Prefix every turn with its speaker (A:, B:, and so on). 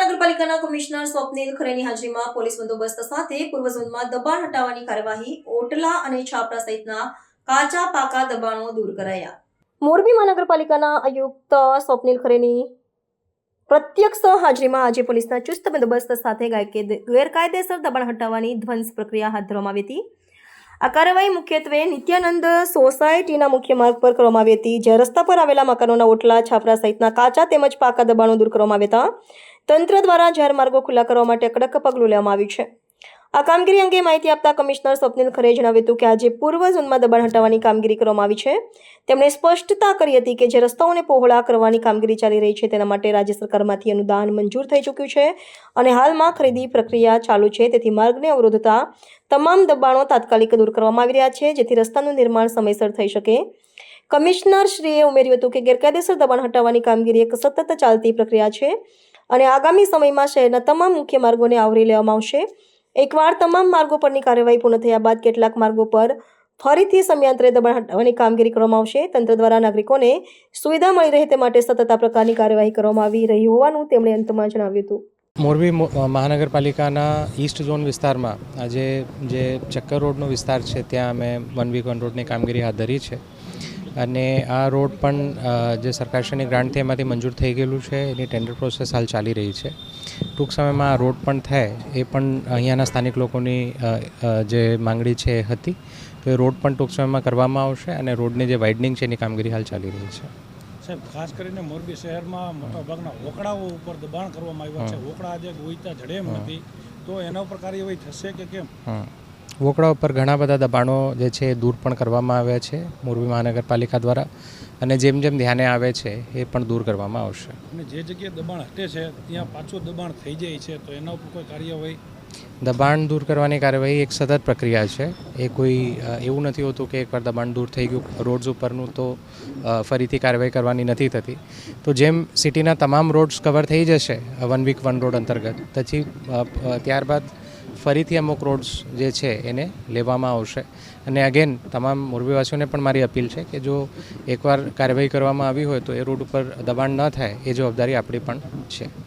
A: નગરપાલિકાના કમિશનર સ્વપ્નિલ ખરેની હાજરીમાં પોલીસ બંદોબસ્ત સાથે પૂર્વ ઝોનમાં દબાણ હટાવવાની કાર્યવાહી ઓટલા અને છાપરા સહિતના કાચા પાકા દબાણો દૂર કરાયા. મોરબી મહાનગરપાલિકાના આયુક્ત સ્વપ્નિલ ખરેની પ્રત્યક્ષ હાજરીમાં આજે પોલીસના ચુસ્ત બંદોબસ્ત સાથે ગેરકાયદેસર દબાણ હટાવવાની ધ્વંસ પ્રક્રિયા હાથ ધરવામાં આવી હતી. આ કાર્યવાહી મુખ્યત્વે નિત્યાનંદ સોસાયટીના મુખ્ય માર્ગ પર કરવામાં આવી હતી, જ્યાં રસ્તા પર આવેલા મકાનોના ઓટલા, છાપરા સહિતના કાચા તેમજ પાકા દબાણો દૂર કરવામાં આવ્યા હતા. તંત્ર દ્વારા જાહેર માર્ગો ખુલ્લા કરવા માટે કડક પગલું લેવામાં આવ્યું છે. આ કામગીરી અંગે માહિતી આપતા કમિશનર સ્વપ્નિલ ખરેએ જણાવ્યું હતું કે આજે પૂર્વ ઝોનમાં દબાણ હટાવવાની કામગીરી કરવામાં આવી છે. તેમણે સ્પષ્ટતા કરી હતી કે જે રસ્તાઓને પહોળા કરવાની કામગીરી ચાલી રહી છે તેના માટે રાજ્ય સરકારમાંથી અનુદાન મંજૂર થઈ ચૂક્યું છે અને હાલમાં ખરીદી પ્રક્રિયા ચાલુ છે. તેથી માર્ગને અવરોધતા તમામ દબાણો તાત્કાલિક દૂર કરવામાં આવી રહ્યા છે, જેથી રસ્તાનું નિર્માણ સમયસર થઈ શકે. કમિશનર શ્રીએ ઉમેર્યું હતું કે ગેરકાયદેસર દબાણ હટાવવાની કામગીરી એક સતત ચાલતી પ્રક્રિયા છે અને આગામી સમયમાં શહેરના તમામ મુખ્ય માર્ગોને આવરી લેવામાં આવશે. એકવાર તમામ માર્ગો પરની કાર્યવાહી પૂર્ણ થયા બાદ કેટલાક માર્ગો પર ફરીથી સમયાંતરે દબાણ હટાવવાની કામગીરી કરવામાં આવશે. તંત્ર દ્વારા નાગરિકોને સુવિધા મળી રહે તે માટે સતત આ પ્રકારની કાર્યવાહી કરવામાં આવી રહી હોવાનું તેમણે અંતમાં જણાવ્યું હતું.
B: મોરબી મહાનગરપાલિકાના ઈસ્ટ ઝોન વિસ્તારમાં આજે જે ચક્કર રોડનો વિસ્તાર છે, ત્યાં અમે વન વીક વન રોડની કામગીરી હાથ ધરી છે. અને આ રોડ પણ જે સરકારશ્રીની ગ્રાન્ટથી એમાંથી મંજૂર થઈ ગયેલું છે. એની ટેન્ડર પ્રોસેસ હાલ ચાલી રહી છે. ટૂંક સમયમાં આ રોડ પણ થાય એ પણ અહીંયાના સ્થાનિક લોકોની જે માંગણી છે એ હતી. તો એ રોડ પણ ટૂંક સમયમાં કરવામાં આવશે અને રોડની જે વાઇડનિંગ છે એની કામગીરી હાલ ચાલી રહી છે.
C: સાહેબ ખાસ કરીને મોરબી શહેરમાં મોટાભાગના વોકડાઓ ઉપર દબાણ કરવામાં આવ્યા છે. વોકડા આજે ગોઈતા જડે એમ નથી. તો એના ઉપર કાર્યવાહી થશે કે કેમ?
B: વોકડા ઉપર ઘણા બધા દબાણો જે છે એ દૂર પણ કરવામાં આવ્યા છે મોરબી મહાનગરપાલિકા દ્વારા. અને જેમ જેમ ધ્યાને આવે છે એ પણ દૂર કરવામાં આવશે.
C: અને જે જગ્યાએ દબાણ હટે છે ત્યાં પાછું દબાણ થઈ જાય છે તો એના ઉપર કોઈ કાર્યવાહી?
B: દબાણ દૂર કરવાની કાર્યવાહી એક સતત પ્રક્રિયા છે. એ કોઈ એવું નથી હોતું કે એકવાર દબાણ દૂર થઈ ગયું રોડ્સ ઉપરનું તો ફરીથી કાર્યવાહી કરવાની નથી થતી. તો જેમ સિટીના તમામ રોડ્સ કવર થઈ જશે વન વીક વન રોડ અંતર્ગત પછી ત્યારબાદ ફરીથી અમુક રોડ્સ જે છે એને લેવામાં આવશે. અને અગેન તમામ મોરબીવાસીઓને પણ મારી અપીલ છે કે જો એકવાર કાર્યવાહી કરવામાં આવી હોય તો એ રોડ ઉપર દબાણ ન થાય, એ જવાબદારી આપણી પણ છે.